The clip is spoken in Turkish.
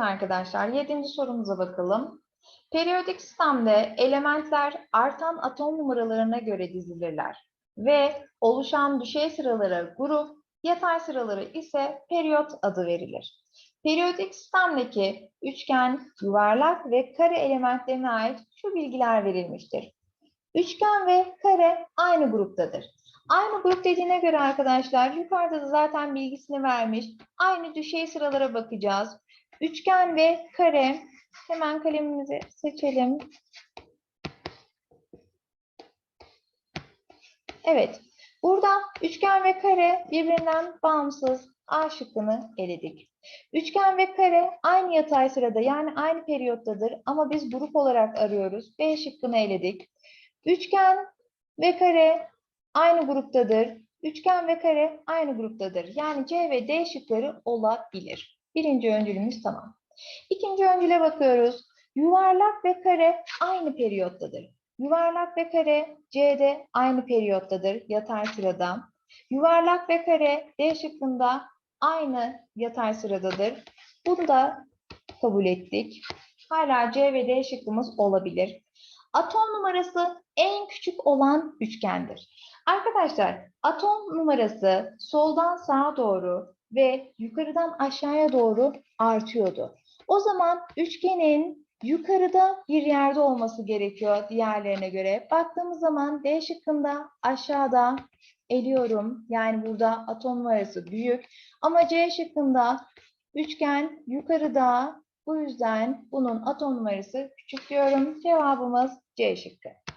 arkadaşlar, yedinci sorumuza bakalım. Periyodik sistemde elementler artan atom numaralarına göre dizilirler ve oluşan düşey sıralara grup, yatay sıraları ise periyot adı verilir. Periyodik sistemdeki üçgen, yuvarlak ve kare elementlerine ait şu bilgiler verilmiştir. Üçgen ve kare aynı gruptadır. Aynı grup dediğine göre arkadaşlar yukarıda da zaten bilgisini vermiş. Aynı düşey sıralara bakacağız. Üçgen ve kare. Hemen kalemimizi seçelim. Evet. Burada üçgen ve kare birbirinden bağımsız A şıkkını eledik. Üçgen ve kare aynı yatay sırada yani aynı periyottadır ama biz grup olarak arıyoruz. B şıkkını eledik. Üçgen ve kare aynı gruptadır. Üçgen ve kare aynı gruptadır. Yani C ve D şıkları olabilir. Birinci öncülümüz tamam. İkinci öncüle bakıyoruz. Yuvarlak ve kare aynı periyottadır. Yuvarlak ve kare C'de aynı periyottadır yatay sırada. Yuvarlak ve kare D şıkkında aynı yatay sıradadır. Bunu da kabul ettik. Hala C ve D şıkkımız olabilir. Atom numarası en küçük olan üçgendir. Arkadaşlar atom numarası soldan sağa doğru ve yukarıdan aşağıya doğru artıyordu. O zaman üçgenin yukarıda bir yerde olması gerekiyor diğerlerine göre. Baktığımız zaman D şıkkında aşağıda eliyorum. Yani burada atom numarası büyük. Ama C şıkkında üçgen yukarıda. Bu yüzden bunun atom numarası küçük diyorum. Cevabımız C şıkkı.